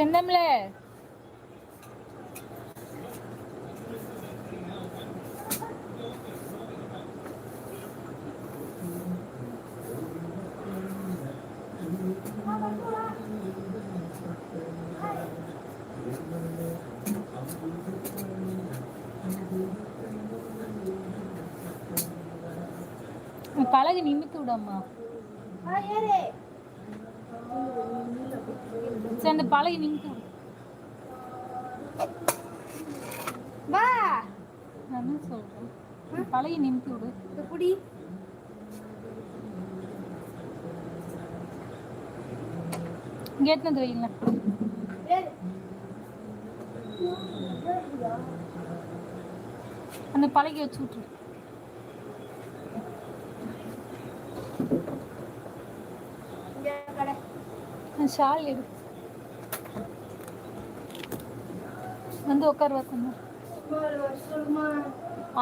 செந்தம்ல பழகு நிமித்து விடம்மா சரி அந்த பழகு நிமித்து விடு வா நான் என்ன சொல்றேன் பழகி நிமித்து விடு இந்த புடி இங்கே எடுத்து வந்து வைங்களேன். அந்த பழகி வச்சு அந்த ஷால் எடு. வந்து ஒரு வருஷமா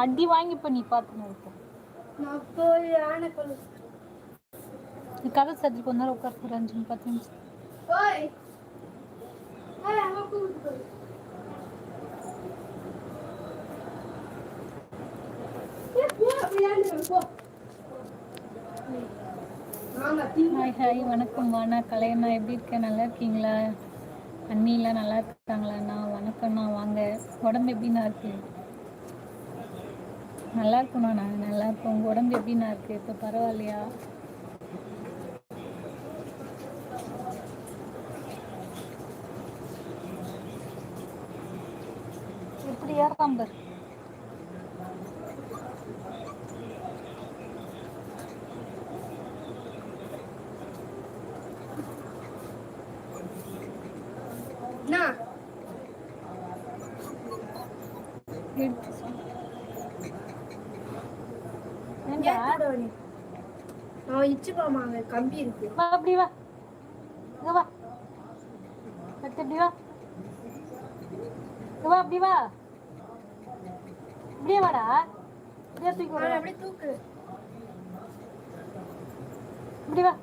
அடி வாங்கி இப்ப நீ பார்த்துன்னு கதை சத்துக்கு கொஞ்ச நேரம் உட்கார ஒரு அஞ்சு பத்து நிமிஷம் போய் ஹாய் ஹாய் வணக்கம் வாண்ணா கலையண்ணா எப்படி இருக்கேன் நல்லா இருக்கீங்களா? அண்ணிலாம் நல்லா இருக்காங்களாண்ணா வணக்கம்ண்ணா வாங்க. உடம்பு எப்படிண்ணா இருக்கு? நல்லா இருக்கணும் நான் நல்லா இருக்கும். உங்க உடம்பு எப்படிண்ணா இருக்கு? இப்போ பரவாயில்லையா? எப்படி ஏறாம் பாரு என்ன? எடுத்து சொல்லு. ஏன் ஏன்டா? கூட வர? அவன் இச்சு போமா அங்க கம்பி இருக்கு வா அப்படி வா இங்க வா அடுத்து இப்படி வா இங்க வா அப்படி வா இப்படியே வாடா இப்படியே தூக்கி அவனை விடு. அப்படியே தூக்கு இப்படி வா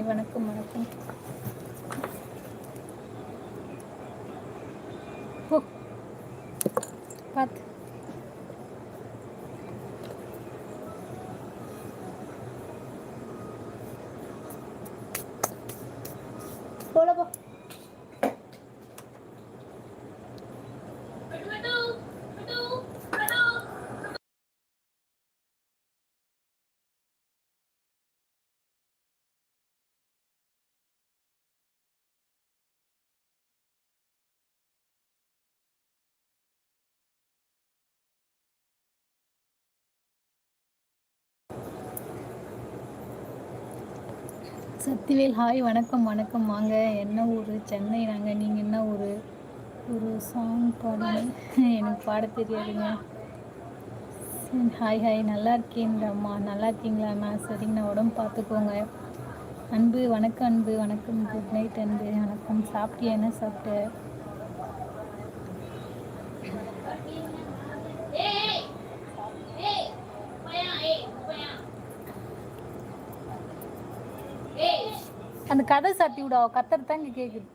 ஹாய் வணக்கம் வணக்கம் சக்திவேல் ஹாய் வணக்கம் வணக்கம். வாங்க என்ன ஊர்? சென்னை நாங்கள் நீங்கள் என்ன ஊர்? ஒரு சாங் பாடுங்க. எனக்கு பாட தெரியாதுங்க. சரி, ஹாய் ஹாய் நல்லா இருக்கேன்றம்மா நல்லா இருக்கீங்களாண்ணா? சரிங்கண்ணா உடம்பு பார்த்துக்கோங்க. அன்பு வணக்கம் அன்பு. வணக்கம் குட் நைட் அன்பு. வணக்கம். சாப்பிட்டியா? என்ன சாப்பிட்ட அந்த கதை சாத்தி விடா கத்தர் தான் இங்கே கேட்குது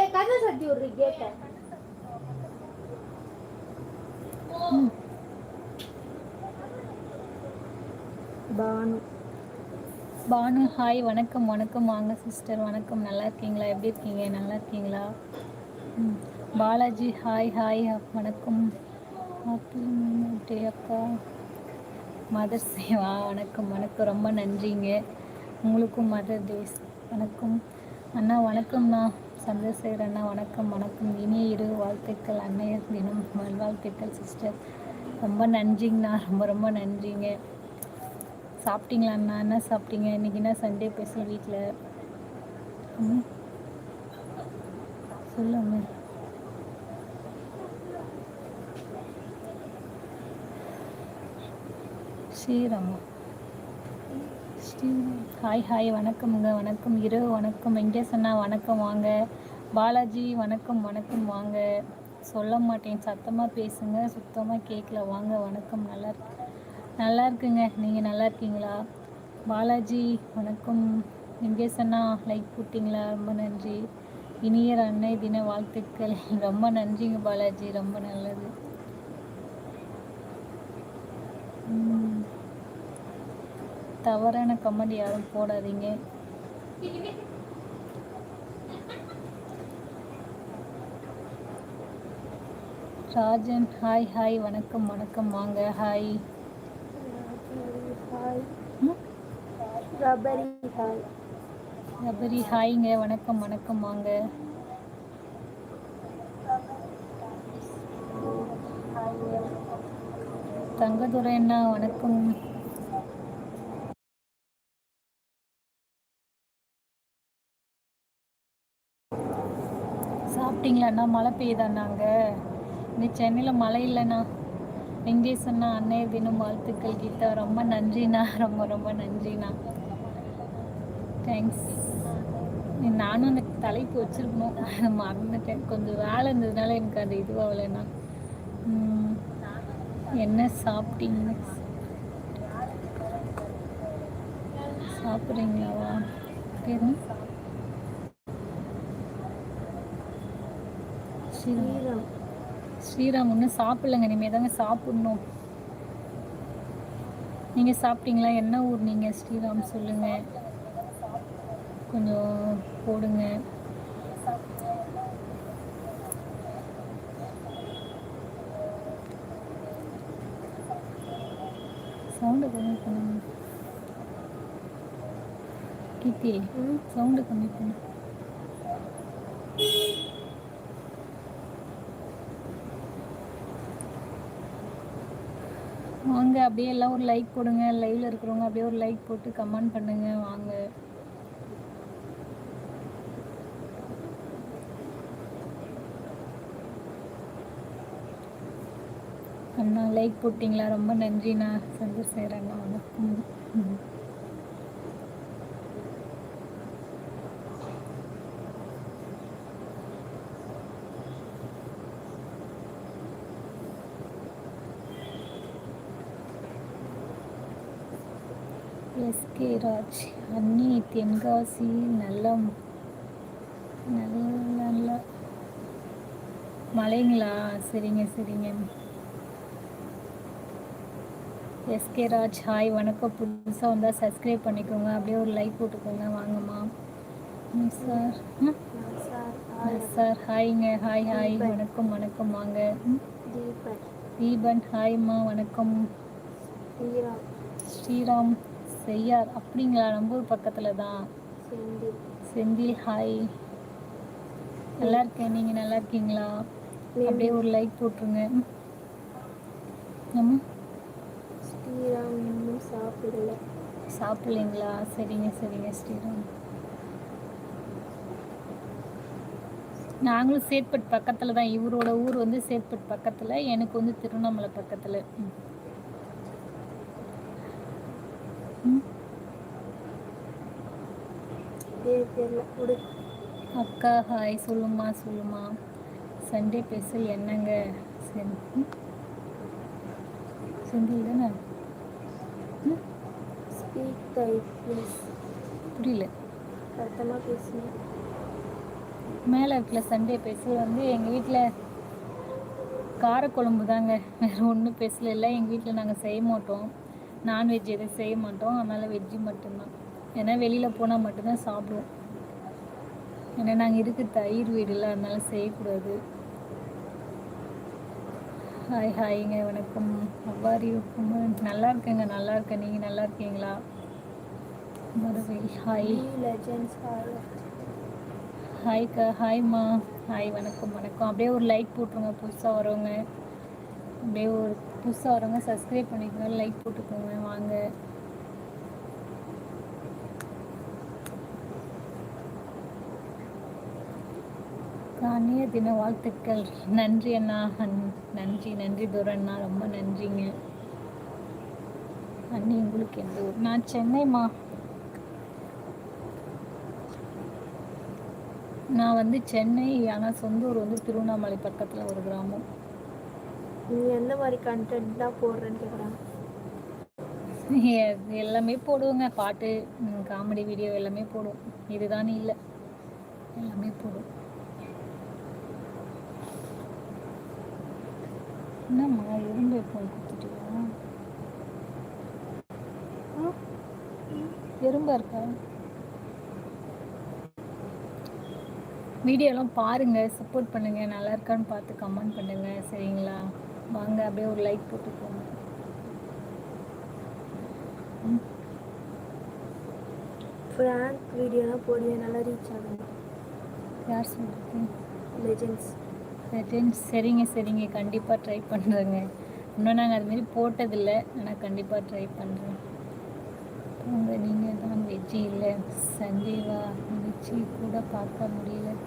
ஏய் கதை சட்டி விடுறி கேட்ட. பானு. பானு ஹாய் வணக்கம் வணக்கம். வாங்க சிஸ்டர் வணக்கம். நல்லா இருக்கீங்களா? எப்படி இருக்கீங்க? நல்லா இருக்கீங்களா. பாலாஜி ஹாய் ஹாய் வணக்கம். அக்கா. மதர் சேவா வணக்கம் வணக்கம். ரொம்ப நன்றிங்க. உங்களுக்கும் மதர் டேஸ் வணக்கம். அண்ணா வணக்கம்ண்ணா சந்திரசேகர் அண்ணா வணக்கம் வணக்கம். இனிய இரு வாழ்த்துக்கள். அன்னையர் தினம் நல்வாழ்த்துக்கள் சிஸ்டர். ரொம்ப நன்றிங்கண்ணா ரொம்ப ரொம்ப நன்றிங்க. சாப்பிட்டீங்களா அண்ணா? என்ன சாப்பிட்டீங்க? இன்னைக்கு என்ன சண்டே பேசி வீட்டில் சொல்லுங்கள் சொல்லுங்க ஸ்ரீ ஹாய் ஹாய் வணக்கம்ங்க வணக்கம் இரவு வணக்கம் வெங்கடேஷ் சொன்னால் வணக்கம் வாங்க. பாலாஜி வணக்கம் வணக்கம் வாங்க. சொல்ல மாட்டேன் சத்தமாக பேசுங்க சுத்தமாக கேட்கல வாங்க வணக்கம் நல்லா இருக்கு. நல்லா இருக்குங்க நீங்கள் நல்லா இருக்கீங்களா? பாலாஜி வணக்கம். எங்கே அண்ணா லைக் போட்டிங்களா? ரொம்ப நன்றி. இனியர் அன்னை தின வாழ்த்துக்கள். ரொம்ப நன்றிங்க பாலாஜி ரொம்ப நல்லது. ம். தவறான கமெண்ட் யாரும் போடாதீங்க. ராஜன் ஹாய் ஹாய் வணக்கம் வணக்கம் வாங்க ஹாய் ரபரி ஹாய்ங்க வணக்கம் வணக்கம் வாங்க. தங்கதுரை அண்ணா வணக்கம். சாப்பிட்டீங்களாண்ணா மழை பெய்யுதாண்ணாங்க இங்கே சென்னையில் மழை இல்லைண்ணா. எங்கே அண்ணா அன்னையர் தினம் வாழ்த்துக்கள் கீதா. ரொம்ப நன்றிண்ணா. ரொம்ப ரொம்ப நன்றிண்ணா. தேங்க்ஸ் நானும் அந்த தலைப்பு வச்சுருக்கணும். அதை மறந்துட்டேன். கொஞ்சம் வேலை இருந்ததுனால எனக்கு அது இதுவாகலைண்ணா. என்ன சாப்பிட்டீங்க? சாப்பிட்றீங்களாவா? பேரு ஸ்ரீராம். ஸ்ரீராம் இன்னும் சாப்பிடலங்க. இனிமே தாங்க சாப்பிடணும். நீங்கள் சாப்பிட்டீங்களா? என்ன ஊர் நீங்கள் ஸ்ரீராம் சொல்லுங்கள் கொஞ்சம் போடுங்க. சவுண்டு கம்மி பண்ணுங்க. கீர்த்தி சவுண்டு கம்மி பண்ணு. வாங்க அப்படியே எல்லாம் ஒரு லைக் போடுங்க லைவ்ல இருக்கிறவங்க அப்படியே ஒரு லைக் போட்டு கமெண்ட் பண்ணுங்க வாங்க. அண்ணா லைக் போட்டிங்களா? ரொம்ப நன்றிண்ணா. சந்திரசேகர் அண்ணா வணக்கம் ம். எஸ்கே ராஜ் அன்னி தென்காசி நல்லம். நல்ல நல்ல. மழைங்களா சரிங்க சரிங்க. S K Raj hi. வணக்கம். புதுசாக வந்தால் சப்ஸ்கிரைப் பண்ணிக்கோங்க. அப்படியே ஒரு லைக் போட்டுக்கோங்க. வாங்கம்மா. Sir. Sir hi sir. ஹாய்ங்க. Hi hi. வணக்கம் வணக்கம். வாங்க. தீபன் ஹாய்ம்மா. வணக்கம். ஸ்ரீராம். ஸ்ரீராம். செய்யார் அப்படிங்களா நம்ம ஊர் பக்கத்தில் தான். செந்தில். ஹாய் நல்லா இருக்கேன். நீங்கள் நல்லா இருக்கீங்களா? அப்படியே ஒரு லைக் போட்டுருங்க. ம். ஆமா ஸ்ரீராம் இன்னும் சாப்பிடல. சாப்பிட்லீங்களா? சரிங்க சரிங்க ஸ்ரீராம். நாங்களும் சேத்பட் பக்கத்தில் தான். இவரோட ஊர் வந்து சேத்பட் பக்கத்தில். எனக்கு வந்து திருவண்ணாமலை பக்கத்தில் ம். ம். பேர் தெரியல. கொடு. அக்கா ஹாய். சொல்லுமா சொல்லுமா சண்டே ஸ்பெஷல் என்னங்க. செந்தில் தானே? Speak please. புரியல. சத்தமாக பேசுங்க. மேலே இருக்கிற சண்டே ஸ்பெஷல் வந்து எங்கள் வீட்டில் காரக்குழம்பு தாங்க. வேறு ஒன்றும் ஸ்பெஷல் இல்லை. எங்கள் வீட்டில் நாங்கள் செய்ய மாட்டோம். நான்வெஜ் எதுவும் செய்ய மாட்டோம். அதனால் வெஜ்ஜு மட்டும்தான். ஏன்னா வெளியில் போனால் மட்டும்தான் சாப்பிடுவோம். ஏன்னா நாங்கள் இருக்கு தயிர் வீடுல அதனால செய்யக்கூடாது. ஹாய் ஹாய்ங்க வணக்கம். அவ்வாரி நல்லா இருக்கேங்க. நல்லா இருக்கேன். நீங்கள் நல்லா இருக்கீங்களா? மறுபடி ஹாய் ஹாய் ஹாய்க்கா ஹாய்ம்மா ஹாய் வணக்கம் வணக்கம். அப்படியே ஒரு லைக் போட்டுருங்க. புதுசாக வரவங்க அப்படியே ஒரு புதுசாக வரவங்க சப்ஸ்கிரைப் பண்ணிக்கோங்க. லைக் போட்டுக்கோங்க. வாங்க. தானிய தின வாழ்த்துக்கள். நன்றி அண்ணா. நன்றி நன்றி தூரண்ணா ரொம்ப நன்றிங்க. அண்ணி உங்களுக்கு எந்த ஊர்? நான் சென்னைம்மா. நான் வந்து சென்னை ஆனால் சொந்த ஊர் வந்து திருவண்ணாமலை பக்கத்தில் ஒரு கிராமம். நீ எந்த மாதிரி கண்டென்ட் தான் போடுறேன்னு கேட்குறாங்க எல்லாமே போடுவோங்க. பாட்டு காமெடி வீடியோ எல்லாமே போடுவோம். இதுதானே இல்லை. எல்லாமே போடுவோம். என்னம்மா எறும்பு ஃபோன் கொடுத்துட்டியா? எறும்பா இருக்கா? வீடியோலாம் பாருங்க சப்போர்ட் பண்ணுங்க நல்லா இருக்கான்னு பார்த்து கமெண்ட் பண்ணுங்க சரிங்களா? வாங்க அப்படியே ஒரு லைக் போட்டு போங்க. ஃப்ராங்க் வீடியோலாம் போடுவே நல்லா ரீச் ஆகும் யார் சொல்றது? லெஜெண்ட்ஸ் சரிங்க சரிங்க. கண்டிப்பாக ட்ரை பண்ணுறேங்க இன்னும் நாங்கள் அதுமாரி போட்டதில்லை. ஆனால் கண்டிப்பாக ட்ரை பண்ணுறேன் உங்கள் நீங்கள் தான் வெஜ்ஜி இல்லை. சஞ்சீவா வெஜ்ஜி கூட பார்க்க முடியல.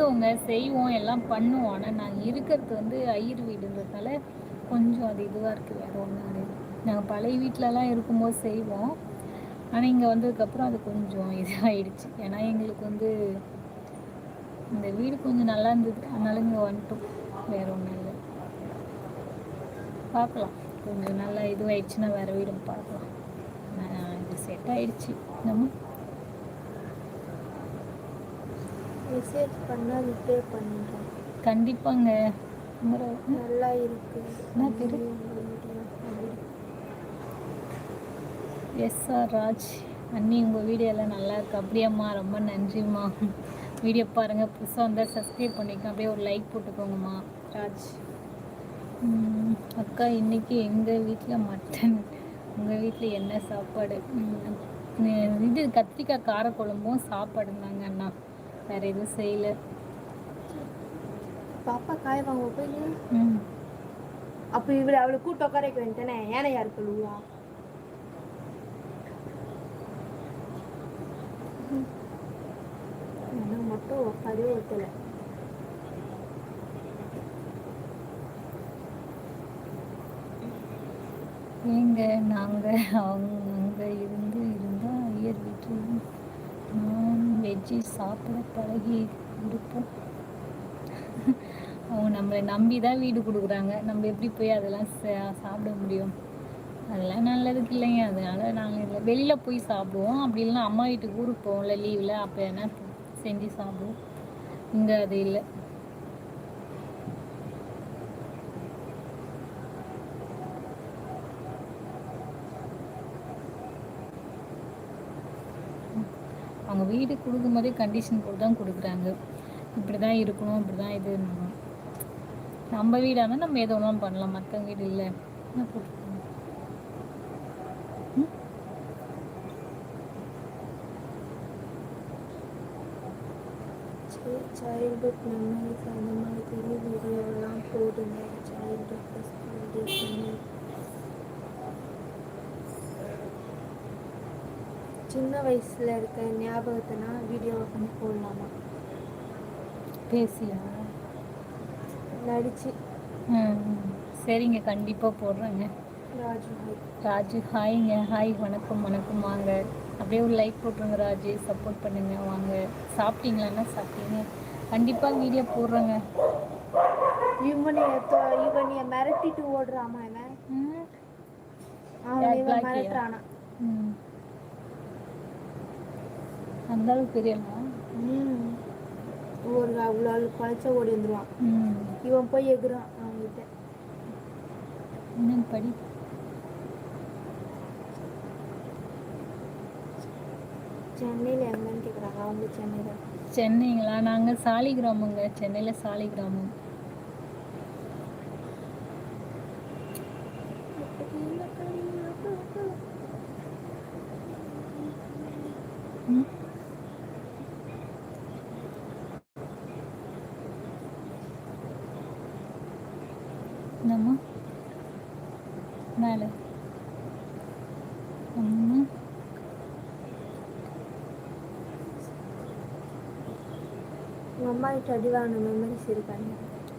நாங்களும் சாப்பிடுவோங்க செய்வோம் எல்லாம் பண்ணுவோம். ஆனால் நாங்கள் இருக்கிறது வந்து ஐயர் வீடுன்றதுனால கொஞ்சம் அது இதுவாக இருக்குது வேறு ஒன்றும் நாங்கள் பழைய வீட்டிலலாம் இருக்கும்போது செய்வோம். ஆனால் இங்கே வந்ததுக்கப்புறம் அது கொஞ்சம் இதாகிடுச்சு ஏன்னா எங்களுக்கு வந்து இந்த வீடு கொஞ்சம் நல்லா இருந்தது. அதனால இங்கே வந்துட்டோம். வேறு ஒன்றும் இல்லை. பார்க்கலாம் கொஞ்சம் நல்லா இதுவாகிடுச்சுன்னா வேறு வீடும் பார்க்கலாம் இது செட் ஆயிடுச்சு. நம்ம மெசேஜ் பண்ணால் ரிப்ளை பண்ணுறேன் கண்டிப்பாங்க. நல்லா இருக்கு. என்ன பேரு? S R Raj. அண்ணி உங்கள் வீடியோலாம் நல்லா இருக்கு. அப்படியேம்மா ரொம்ப நன்றிம்மா. வீடியோ பாருங்கள் புதுசாக வந்தால் சப்ஸ்கிரைப் பண்ணிக்கோங்க. அப்படியே ஒரு லைக் போட்டுக்கோங்கம்மா. ராஜ். அக்கா இன்னைக்கு எங்கள் வீட்டில் மட்டன் உங்கள் வீட்டில் என்ன சாப்பாடு? இது கத்திரிக்காய் காரக்குழம்பும் சாப்பாடு தாங்க அண்ணா. வேறு எதுவும் செய்யலை. பாப்பா காய் வாங்க போய் அப்போ இவளை அவளை கூட்ட உட்கார வைக்க வேண்டியதானே? ஏனை யார் சொல்லுவா. மட்டும் உட்காரவே வைக்கல. ஏங்க நாங்கள் அவங்க அங்கே இருந்து இருந்தால் ஐயர் வீட்டில் நான் வெஜ்ஜி சாப்பிட பழகி இருப்போம். அவங்க நம்மளை நம்பி தான் வீடு கொடுக்குறாங்க. நம்ம எப்படி போய் அதெல்லாம் சா- சாப்பிட முடியும்? அதெல்லாம் நல்லதுக்கு இல்லைங்க. அதனால நாங்கள் இல்லை. வெளியில் போய் சாப்பிடுவோம். அப்படி இல்லைன்னா அம்மா வீட்டுக்கு ஊருக்கு போவோம்ல லீவில் அப்போ என்ன செஞ்சு சாப்பிடுவோம்? இங்கே அது இல்லை. அவங்க வீடு கொடுக்கும் போதே கண்டிஷன் போட்டு தான் கொடுக்குறாங்க. இப்படி தான் இருக்கணும் இப்படி தான் இது நம்ம வீடாக இருந்தால் நம்ம எது ஒன்றும் பண்ணலாம். மற்றவங்க வீடு இல்லை. என்ன போட்டுருக்காங்க சைல்டுஹுட் மெமரிஸ் அந்த மாதிரி வீடியோலாம் போடுங்க. சைல்டுஹுட் ஸ்கூல் டேஸ் சின்ன வயசுல இருக்க ஞாபகத்தைனா வீடியோ பண்ணி போடலாமா? பேசியா? நடிச்சு. சரிங்க கண்டிப்பாக போடுறேங்க. ராஜு ஹாய் ராஜு ஹாய்ங்க. ஹாய் வணக்கம் வணக்கம். வாங்க. அப்படியே ஒரு லைக் போட்டுருங்க ராஜு. சப்போர்ட் பண்ணுங்க வாங்க. சாப்பிட்டீங்களா? என்ன சாப்பிட்டீங்க? கண்டிப்பாக வீடியோ போடுறேங்க. இவனை இவனைய மிரட்டிட்டு ஓடுறாமா இவன்? ம். அவன் இவன்? மிரட்டுறானா? ம். அந்த அளவுக்கு ம். ஒரு அவ்வளோ ஆள் குழைச்சா ஓடி வந்துருவான். ம். இவன் போய் எகுறான் அவன்கிட்ட. என்னன்னு படி? சென்னையில் எங்கன்னு கேட்குறாங்க அவங்க சென்னையில். சென்னைங்களா? நாங்கள் சாலி கிராமங்க சென்னையில் சாலி கிராமம். ம் என்னம்மா மேலே அம்மா உங்கள் அம்மா கிட்ட அடி வாங்கின மெமரிஸ் இருக்காங்க.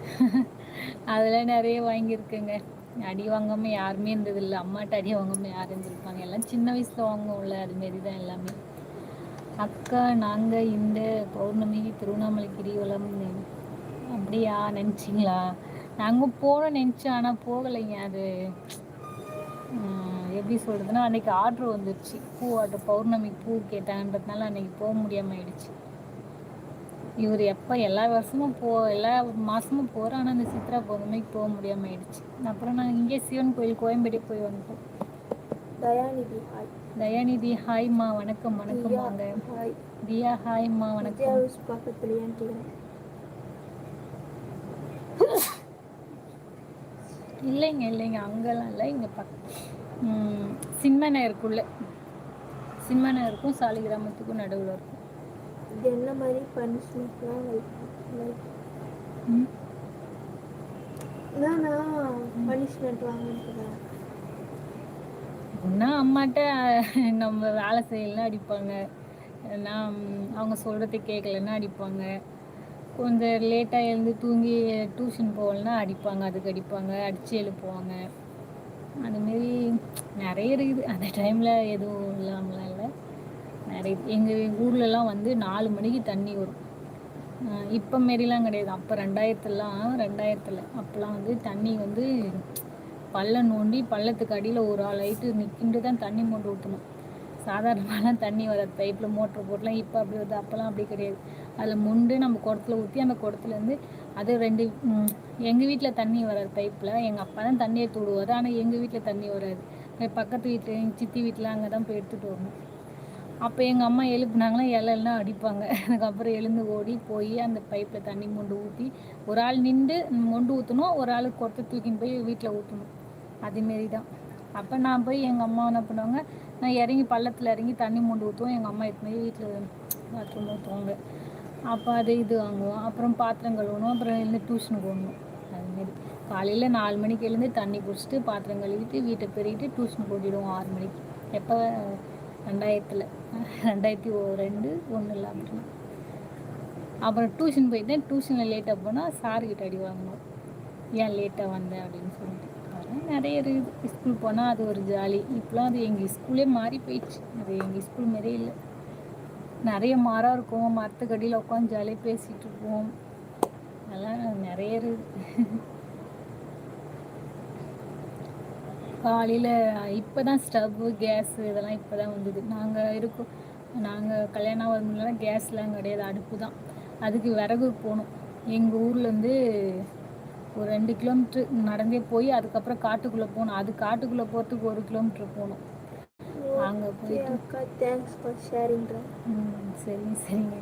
அதெல்லாம் நிறைய வாங்கியிருக்குங்க. அடி வாங்காமல் யாருமே இருந்ததில்லை. அம்மாட்ட அடி வாங்காமல் யாரும் இருந்திருப்பாங்க? எல்லாம் சின்ன வயசில் வாங்குவோம்ல அதுமாரி தான் எல்லாமே. அக்கா நாங்கள் இந்த பௌர்ணமி திருவண்ணாமலை கிரிவலம் அப்படியா நினச்சிங்களா? நாங்கள் போகணும் நினச்சோம் ஆனால் போகலைங்க அது. எப்படி சொல்கிறதுனா அன்றைக்கி ஆர்டர் வந்துருச்சு. பூ ஆர்டர் பௌர்ணமி பூ கேட்டாங்கன்றதுனால அன்றைக்கி போக முடியாமல் ஆயிடுச்சு. இவர் எப்போ எல்லா வருஷமும் போ எல்லா மாதமும் போகிறோம் ஆனால் அந்த சித்ரா பௌர்ணமிக்கு போக முடியாமல் ஆயிடுச்சு. அப்புறம் நாங்கள் இங்கே சிவன் கோயில் கோயம்பேடு போய் வந்துட்டோம் தயாநிதி ஹாய் தயாநிதி ஹாய்மா வணக்கம் வணக்கம் வாங்க. ஹாய் தியா ஹாய்மா வணக்கம். பக்கத்துலையான்னு கேட்குறேன் இல்லைங்க இல்லைங்க அங்கெல்லாம் இல்லை. இங்கே பக் சின்ம நகருக்குள்ளே. சின்ம நகருக்கும் சாலிகிராமத்துக்கும் நடுவில் இருக்கும். இது என்ன மாதிரி பனிஷ்மெண்ட்லாம். என்னண்ணா பனிஷ்மெண்ட் வாங்கிட்டுருக்கேன் ஒன்றா அம்மாட்ட நம்ம வேலை செய்யலைன்னா அடிப்பாங்க. ம், அவங்க சொல்கிறத கேட்கலன்னா அடிப்பாங்க. கொஞ்சம் லேட்டாக எழுந்து தூங்கி டியூஷன் போகலன்னா அடிப்பாங்க அதுக்கு அடிப்பாங்க அடித்து எழுப்புவாங்க. அதுமாரி நிறைய இருக்குது. அந்த டைமில் எதுவும் இல்லாமலாம் இல்லை. நிறைய எங்கள் ஊர்லலாம் வந்து நாலு மணிக்கு தண்ணி வரும். இப்போ மாரிலாம் கிடையாது. அப்போ ரெண்டாயிரத்துலாம் ரெண்டாயிரத்தில் அப்போலாம் வந்து தண்ணி வந்து பள்ளம் நோண்டி பள்ளத்துக்கு அடியில் ஒரு ஆள் ஆகிட்டு நிற்கிண்டு தான் தண்ணி மோண்டு ஊற்றணும் சாதாரணமாலாம் தண்ணி வராது. பைப்பில் மோட்ரு போட்டலாம் இப்போ அப்படி வருது. அப்போல்லாம் அப்படி கிடையாது. அதில் முண்டு நம்ம குடத்துல ஊற்றி அந்த குடத்துலேருந்து அது ரெண்டு எங்கள் வீட்டில் தண்ணி வராது பைப்பில் எங்கள் அப்பா தான் தண்ணியை தூடுவார். ஆனால் எங்கள் வீட்டில் தண்ணி வராது. பக்கத்து வீட்டில் எங்கள் சித்தி வீட்டில் அங்கே தான் போய் எடுத்துகிட்டு வரணும். அப்போ எங்கள் அம்மா எழுப்புனாங்கன்னா இலையெல்லாம் அடிப்பாங்க. அதுக்கப்புறம் எழுந்து ஓடி போய் அந்த பைப்பில் தண்ணி மொண்டு ஊற்றி ஒரு ஆள் நின்று மொண்டு ஊற்றணும் ஒரு ஆள் கொடுத்து தூக்கின்னு போய் வீட்டில் ஊற்றணும் அதேமாரி தான் அப்போ நான் போய் எங்கள் அம்மா என்ன பண்ணுவாங்க நான் இறங்கி பள்ளத்தில் இறங்கி தண்ணி மொண்டு ஊற்றுவோம் எங்கள் அம்மா எடுத்து போய் வீட்டில் பாத்ரூம் ஊற்றுவாங்க அப்போ அது இது வாங்குவோம். அப்புறம் பாத்திரம் கழுவணும் அப்புறம் எழுந்து டியூஷனுக்கு போகணும். அதுமாரி காலையில் நாலு மணிக்கு எழுந்து தண்ணி குடிச்சிட்டு பாத்திரம் கழுவிட்டு வீட்டை பெருகிட்டு டியூஷன் ஓடிடுவோம் ஆறு மணிக்கு. எப்போ ரெண்டாயிரத்தில். ரெண்டாயிரத்தி ஓ ரெண்டு ஒன்று அப்படின்னா. அப்புறம் டியூஷன் போயிட்டேன் டியூஷனில் லேட்டாக போனால் சார்கிட்ட அடி வாங்கணும். ஏன் லேட்டாக வந்தேன் அப்படின்னு சொல்லிட்டு. அதெல்லாம் நிறைய இருக்குது. ஸ்கூல் போனால் அது ஒரு ஜாலி இப்போலாம் அது எங்கள் ஸ்கூலே மாறி போயிடுச்சு. அது எங்கள் ஸ்கூல் மாரியே இல்லை. நிறைய மரம் இருக்கும். மரத்துக்கு அடியில் உட்காந்து ஜாலியாக பேசிகிட்டு இருப்போம். அதெல்லாம் நிறைய இருக்குது. காலையில் இப்போ தான் ஸ்டவ்வு கேஸு இதெல்லாம் இப்போ தான் வந்தது. நாங்கள் இருக்கோம். நாங்கள் கல்யாணம் வரும்போதுலாம் கேஸ்லாம் கிடையாது. அடுப்பு தான் அதுக்கு விறகு போகணும். எங்கள் ஊர்லேருந்து ஒரு ரெண்டு கிலோமீட்ரு நடந்தே போய் அதுக்கப்புறம் காட்டுக்குள்ளே போகணும். அது காட்டுக்குள்ளே போகிறதுக்கு ஒரு கிலோமீட்ரு போகணும். அங்கே போயிட்டு அக்கா. தேங்க்ஸ் ஃபார் ம் சரிங்க சரிங்க.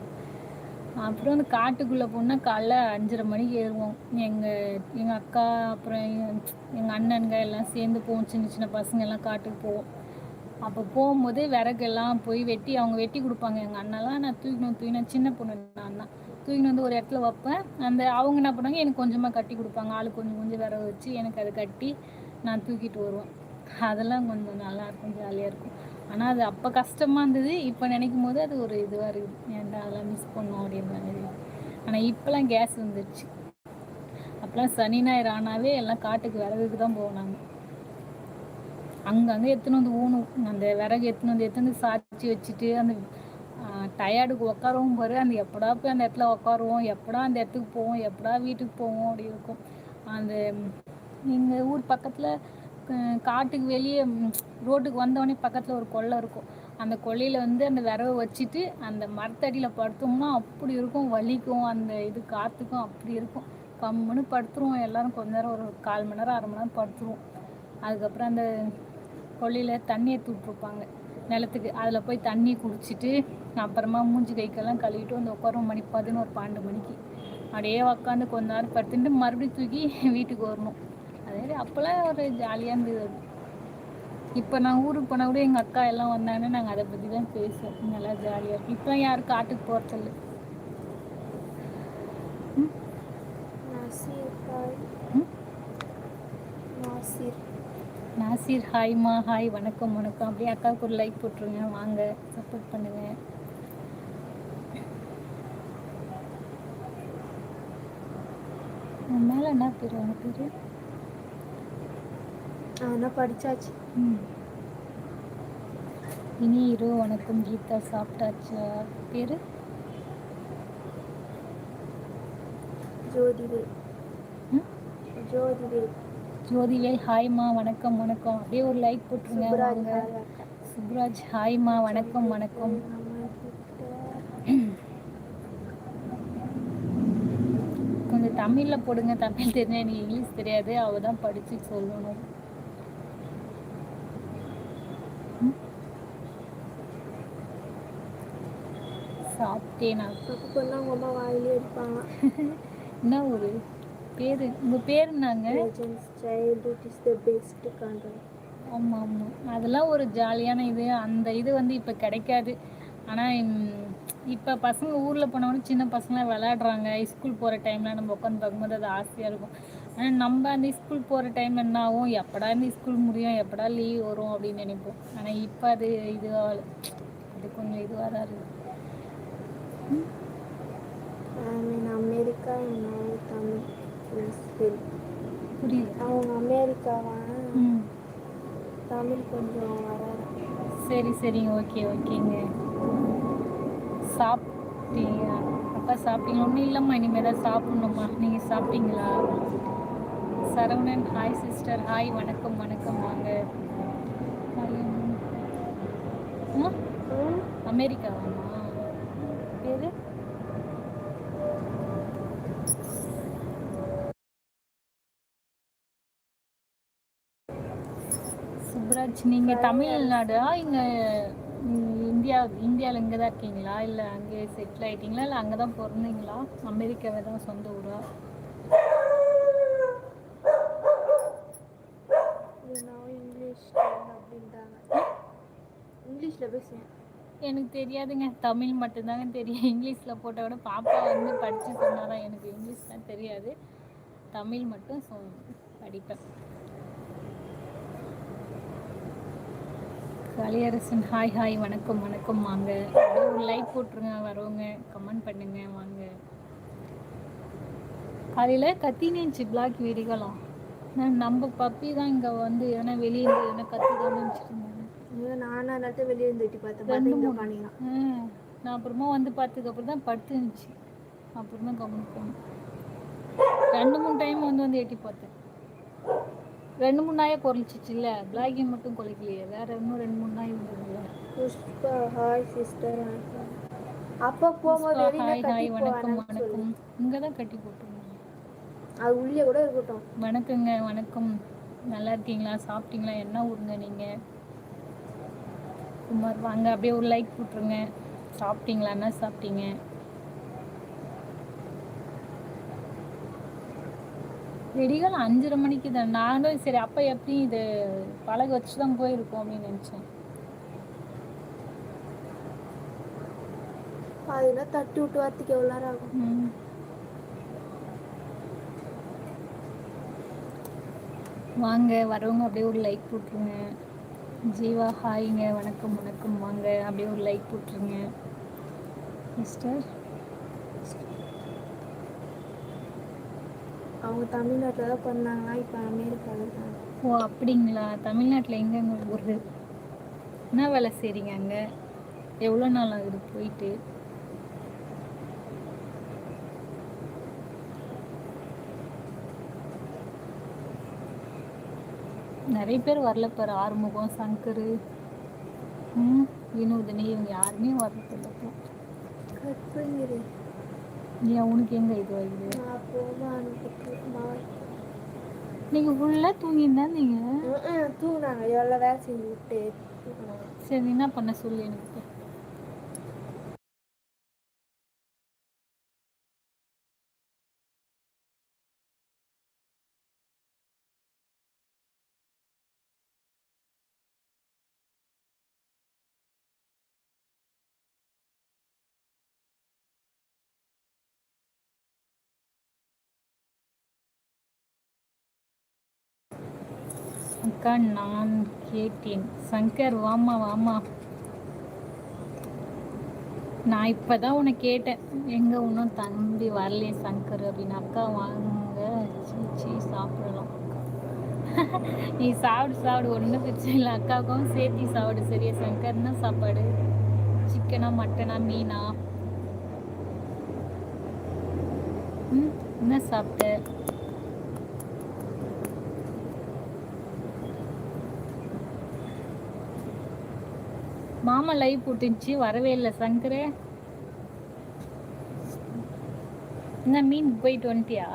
அப்புறம் அந்த காட்டுக்குள்ளே போனால் காலைல அஞ்சரை மணிக்கு ஏறுவோம். எங்கள் எங்கள் அக்கா அப்புறம் எங்கள் அண்ணனுங்க எல்லாம் சேர்ந்து போவோம். சின்ன சின்ன பசங்க எல்லாம் காட்டுக்கு போவோம். அப்போ போகும்போது விறகெல்லாம் போய் வெட்டி அவங்க வெட்டி கொடுப்பாங்க. எங்கள் அண்ணெல்லாம் நான் தூக்கினோம் தூக்கினேன் சின்ன பொண்ணு நான் தான். தூக்கின்னு வந்து ஒரு இடத்துல வைப்பேன். அந்த அவங்க என்ன பண்ணுவாங்க எனக்கு கொஞ்சமாக கட்டி கொடுப்பாங்க. ஆளு கொஞ்சம் கொஞ்சம் விறகு வச்சு எனக்கு அதை கட்டி நான் தூக்கிட்டு வருவேன். அதெல்லாம் கொஞ்சம் நல்லாயிருக்கும் ஜாலியாக இருக்கும். ஆனால் அது அப்போ கஷ்டமாக இருந்தது. இப்போ நினைக்கும் போது அது ஒரு இதுவாக இருக்குது. ஏன்டா அதெல்லாம் மிஸ் பண்ணோம் அப்படின்ற மாதிரி. ஆனால் இப்போலாம் கேஸ் வந்துடுச்சு அப்போலாம் சனி ஞாயிறு ஆனாவே எல்லாம் காட்டுக்கு விறகுக்கு தான் போனாங்க அங்கங்கே எடுத்துன்னு வந்து ஊணும். அந்த விறகு எடுத்துன்னு வந்து எடுத்துன்னு வந்து சாய்ச்சி வச்சுட்டு அந்த டயர்டுக்கு உட்காரவும் பாரு. அந்த எப்படா போய் அந்த இடத்துல உட்காருவோம் எப்படா அந்த இடத்துக்கு போவோம்? எப்படா வீட்டுக்கு போவோம்? அப்படி இருக்கும். அந்த எங்கள் ஊர் பக்கத்தில் காட்டுக்கு வெளியே ரோட்டுக்கு வந்தவொடனே பக்கத்தில் ஒரு கொல்லை இருக்கும். அந்த கொல்லையில் வந்து அந்த விரவை வச்சுட்டு அந்த மரத்தடியில் படுத்தோம்னா அப்படி இருக்கும் வலிக்கும் அந்த இது காற்றுக்கும் அப்படி இருக்கும். கம்முன்னு படுத்துருவோம். எல்லோரும் கொஞ்ச நேரம் ஒரு கால் மணி நேரம் அரை மணி நேரம் படுத்துருவோம். அதுக்கப்புறம் அந்த கொள்ளையில் தண்ணியை எடுத்து நிலத்துக்கு. அதில் போய் தண்ணி குடிச்சிட்டு அப்புறமா மூஞ்சி கைக்கெல்லாம் கழுவிட்டு வந்து உட்காரும் மணி பதினோரு பன்னெண்டு மணிக்கு. அப்படியே உக்காந்து கொஞ்ச நேரம் படுத்துட்டு மறுபடியும் தூக்கி வீட்டுக்கு வரணும். அதே அப்போல்லாம் ஒரு ஜாலியாக இருந்தது. அது இப்போ நான் ஊருக்கு போனால் கூட எங்கள் அக்கா எல்லாம் வந்தாங்கன்னா நாங்கள் அதை பற்றி தான் பேசுவோம். நல்லா ஜாலியாக இருக்கும். இப்போ யாரும் காட்டுக்கு போகிறதில்ல நாசிர் ஹாய்மா ஹாய் வணக்கம் வணக்கம். அப்படியே அக்காவுக்கு ஒரு லைக் போட்டுருங்க. வாங்க சப்போர்ட் பண்ணுங்க. மேலே என்ன பேர்? அவங்க பேர்? ஆனால் படிச்சாச்சு. ம். இனி இரு வணக்கம் கீதா சாப்பிட்டாச்சா? பேர்? ஜோதிவே. ஜோதிவே. ஜோதிவேல் ஹாய்மா வணக்கம் வணக்கம். அப்படியே ஒரு லைக் போட்டுருங்க சுப்ராஜ் ஹாய்மா வணக்கம் வணக்கம். கொஞ்சம் தமிழில் போடுங்க. தமிழ் தெரிஞ்சா எனக்கு இங்கிலீஷ் தெரியாது. அவ தான் படித்து சொல்லணும். சாப்பிட்டேனா தப்பு பண்ணால் உங்கள் அம்மா வாயிலே அடிப்பாங்க என்ன ஒரு பேர்? உங்கள் பேர் என்னங்க? Legends childhood is the best country ஆமாம் ஆமாம் அதெல்லாம் ஒரு ஜாலியான இது. அந்த இது வந்து இப்போ கிடைக்காது. ஆனால் இப்போ பசங்க ஊரில் போனவொடனே சின்ன பசங்களாம் விளையாடுறாங்க. ஸ்கூல் போகிற டைமில் நம்ம உட்காந்து பார்க்கும்போது அது ஆசையாக இருக்கும். ஆனால் நம்ம அந்த ஸ்கூல் போகிற டைம் என்ன ஆகும்? எப்படா இந்த ஸ்கூல் முடியும்? எப்படா லீவ் வரும்? அப்படின்னு நினைப்போம். ஆனால் இப்போ அது இதுவாக அது கொஞ்சம் இதுவாக தான் இருக்குது அமெரிக்கா தமிழ் அவங்க அமெரிக்காவா ம். தமிழ் கொஞ்சம் வராது. சரி சரிங்க ஓகே ஓகேங்க. சாப்பிட்டீங்க. அப்பா சாப்பிட்டீங்க ஒன்றும் இல்லைம்மா. இனிமேல் தான் சாப்பிட்ணும்மா. நீங்கள் சாப்பிட்டீங்களா? சரவணன் ஹாய் சிஸ்டர் ஹாய் வணக்கம் வணக்கம். வாங்க. Hi. பேர் சுப்ராஜ் நீங்கள் தமிழ்நாடா? இங்கே இந்தியா இந்தியாவில் இங்கே தான் இருக்கீங்களா? இல்லை அங்கே செட்டில் ஆயிட்டீங்களா? இல்லை அங்கே தான் பிறந்தீங்களா? அமெரிக்காவை தான் சொந்த ஊரா? நான் இங்கிலீஷ் அப்படின்ட்டாங்க. இங்கிலீஷில் பேசுவேன் எனக்கு தெரியாதுங்க. தமிழ் மட்டும்தாங்க தெரியும். இங்கிலீஷில் போட்ட விட பாப்பா வந்து படித்து சொன்னாதான் எனக்கு இங்கிலீஷ் தான் தெரியாது. தமிழ் மட்டும் சொ படிப்பேன். கலியரசன் ஹாய் ஹாய் வணக்கம் வணக்கம். வாங்க. ஒரு லைக் போட்டுருங்க வரவங்க கமெண்ட் பண்ணுங்க வாங்க. காலையில் கத்தினிச்சு பிளாக் வீடியோலாம். நான் நம்ம பப்பி தான் இங்கே வந்து எதனா வெளியே எதனா கத்தி தான் நினச்சிருந்தேன் இங்கே நானும் வெளியே இருந்து எட்டி பார்த்தேன். பார்த்தா இங்கே நான் அப்புறமா வந்து பார்த்ததுக்கப்புறம் தான் படுத்து இருந்துச்சு அப்புறமா கவனிக்க போனேன் ரெண்டு மூணு டைம் வந்து வந்து எட்டி பார்த்தேன். ரெண்டு மூணு நாயை குறைச்சிச்சு இல்லை பிளாகி மட்டும் குலைக்கலையே வேற இன்னும் ரெண்டு மூணு நாய் இருந்ததுல்ல புஷ்பா ஹாய் சிஸ்டர் அப்பா போகும்போது ஹாய் ஹாய் வணக்கம் வணக்கம். இங்கே தான் கட்டி போட்டுருந்தாங்க. அது உள்ளே கூட இருக்கட்டும். வணக்கங்க வணக்கம். நல்லா இருக்கீங்களா? சாப்பிட்டீங்களா? என்ன ஊருங்க நீங்கள் குமார் வாங்க அப்படியே ஒரு லைக் போட்டுருங்க. சாப்பிட்டீங்களா என்ன சாப்பிட்டீங்க. வெடிகள் அஞ்சரை மணிக்கு தான். நானும் சரி அப்போ எப்படி இது பழக வச்சு தான் போயிருக்கோம் அப்படின்னு நினச்சேன். அதெல்லாம் தட்டி விட்டு வரத்துக்கு எவ்வளோ நேரம் ஆகும். வாங்க வரவங்க அப்படியே ஒரு லைக் போட்டுருங்க. ஜீவா ஹாய்ங்க. வணக்கம் வணக்கம். வாங்க. அப்படியே ஒரு லைக் போட்டுருங்க. மிஸ்டர் அவங்க தமிழ்நாட்டில் தான் பிறந்தாங்கன்னா இப்போ அமெரிக்காவில் இருக்காங்க ஓ அப்படிங்களா? தமிழ்நாட்டில் எங்கெங்க ஊர்? என்ன வேலை செய்கிறீங்க அங்கே? எவ்வளோ நாள் ஆகுது போயிட்டு? நிறைய பேர் வரல பாரு. ஆறுமுகம் சங்கர். ம் வினோதினி இவங்க யாருமே வரதில்லை இப்போ ஏன் உனக்கு எங்கே இது ஆகுது நீங்கள் ஃபுல்லாக தூங்கியிருந்தா நீங்கள் தூங்கினாங்க. எவ்வளோ வேலை செஞ்சு விட்டு. சரி என்ன பண்ண சொல்லு எனக்கு. அக்கா நான் கேட்டேன். சங்கர் வாமா வாமா நான் இப்போ தான் உன்னை கேட்டேன். எங்கே இன்னும் தம்பி வரலையே சங்கர் அப்படின்னு. அக்கா வாங்க. சீச்சி சாப்பிடலாம். நீ சாப்பிடு சாப்பிடு. ஒன்றும் பிரச்சனை இல்லை. அக்காவுக்கும் சேர்த்தி சாப்பிடு. சரியா? சங்கர் என்ன சாப்பாடு சிக்கனா மட்டனா மீனா? ம்? என்ன சாப்பிட்ட? மாமா லைவ் போட்டுச்சு வரவே இல்லை சங்கரே. என்ன மீன் போயிட்டு வந்துட்டியா?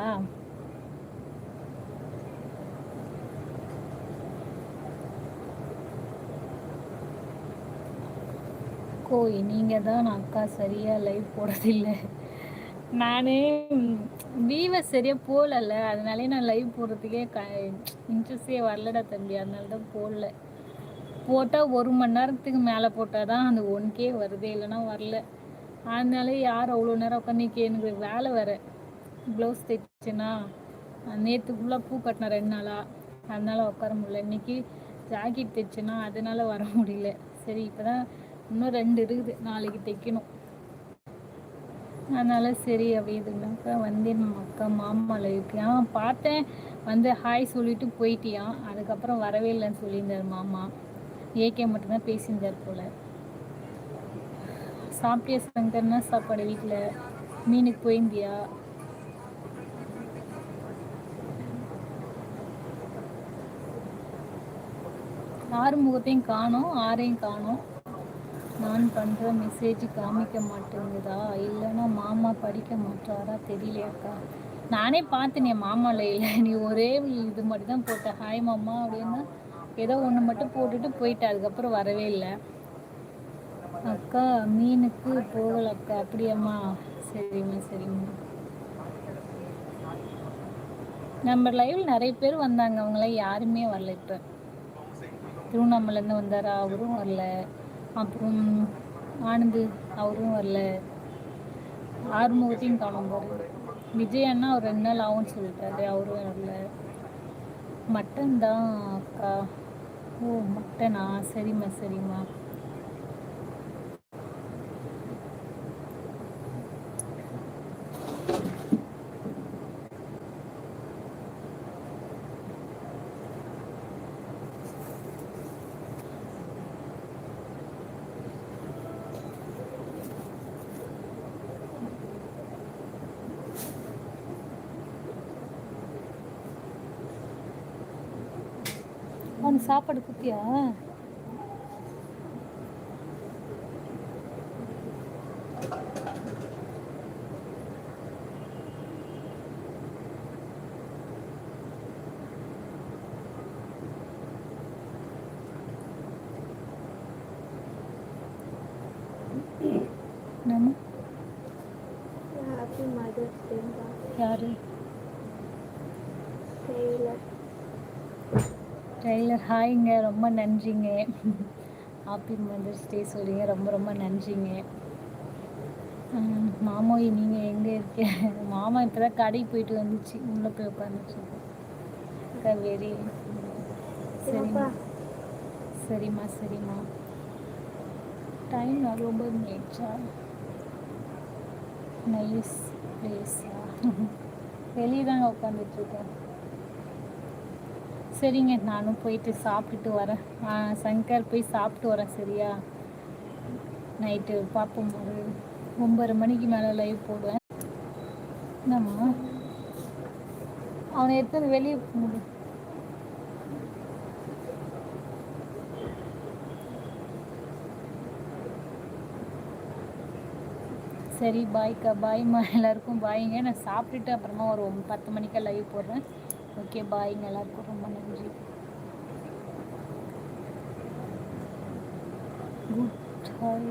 கோய் நீங்கள் தான் அக்கா சரியாக லைவ் போடுறதில்லை. நானே வீவை சரியாக போகலல்ல அதனாலே நான் லைவ் போடுறதுக்கே க இன்ட்ரெஸ்டே வரலடா தம்பி. அதனால தான் போடல. போட்டால் ஒரு மணி நேரத்துக்கு மேலே போட்டால் தான் அந்த ஒன் கே வருது இல்லைன்னா வரல. அதனால யார் அவ்வளோ நேரம் உட்காந்து எனக்கு வேலை வேறு. ப்ளவுஸ் தைச்சுன்னா நேற்று ஃபுல்லாக பூ கட்டினேன் ரெண்டு நாளாக அதனால் உட்கார முடியல. இன்னைக்கு ஜாக்கெட் தைச்சேன்னா அதனால் வர முடியல. சரி இப்போ தான் இன்னும் ரெண்டு இருக்குது. நாளைக்கு தைக்கணும். அதனால் சரி அப்படின்னாக்கா வந்து நம்ம அக்கா மாமாவில் லைவுக்கு ஆ பார்த்தேன். வந்து ஹாய் சொல்லிட்டு போயிட்டியான் அதுக்கப்புறம் வரவே இல்லைன்னு சொல்லியிருந்தார் மாமா. ஏகே மட்டும்தான் பேசியிருந்தார் போல. சாப்பிட்டியா சங்கர்னா சாப்பாடு வீட்டில் மீனுக்கு போயிருந்தியா? ஆறு முகத்தையும் காணோம் ஆரையும் காணோம். நான் பண்ணுற மெசேஜ் காமிக்க மாட்டேங்குதா? இல்லைன்னா மாமா படிக்க மாட்டாரா? தெரியலையாக்கா நானே பார்த்தேன் என் மாமாவில் இல்லை. நீ ஒரே இது மட்டும் தான் போட்ட. ஹாய் மாமா அப்படின்னா ஏதோ ஒன்று மட்டும் போட்டுட்டு போயிட்ட அதுக்கப்புறம் வரவே இல்லை. அக்கா மீனுக்கு போகல அக்கா. அப்படியாம்மா. சரிம்மா சரிம்மா. நம்ம லைவில் நிறைய பேர் வந்தாங்க. அவங்களாம் யாருமே வரல இப்போ. திருவண்ணாமலேருந்து வந்தாரா? அவரும் வரல. அப்புறம் ஆனந்து அவரும் வரல. ஆறுமுகத்தையும் காணும் பாரு. விஜய் அண்ணா ஒரு ரெண்டு நாள் ஆகும்னு சொல்லிட்டாரு. அவரும் வரல. மட்டன் தான் அக்கா. ஓ மட்டனா? சரிம்மா சரிம்மா. சாப்பாடு குத்தியா நம்ம ஹாப்பி மதர்ஸ் டே யாரு டெய்லர் டெய்லர் ஹாய்ங்க ரொம்ப நன்றிங்க. ஹாப்பி மதர்ஸ் டே சொல்றீங்க ரொம்ப ரொம்ப நன்றிங்க. மாமோய் நீங்கள் எங்கே இருக்கீங்க மாமா இப்போ தான் கடைக்கு போயிட்டு வந்துச்சு. உள்ளே போய் உட்காந்துச்சு வெரி சரிம்மா. சரிம்மா. சரிம்மா டைம் ரொம்ப மேய்ச்சா நைஸ் பிளேஸா வெளியே தாங்க உட்காந்துட்ருக்கேன் சரிங்க நானும் போயிட்டு சாப்பிட்டுட்டு வரேன். ஆ, சங்கர் போய் சாப்பிட்டு வரேன் சரியா? நைட்டு பார்ப்போம். ஒரு ஒம்பது மணிக்கு மேலே லைவ் போடுவேன். என்னம்மா? அவனை எடுத்து வெளியே முடியும் சரி பாய்க்கா பாய்மா எல்லாருக்கும் பாய்ங்க நான் சாப்பிட்டுட்டு அப்புறமா ஒரு பத்து மணிக்கா லைவ் போடுறேன். ஓகே பாய்ங்க எல்லாருக்கும் ரொம்ப நன்றி குட் ஹாய்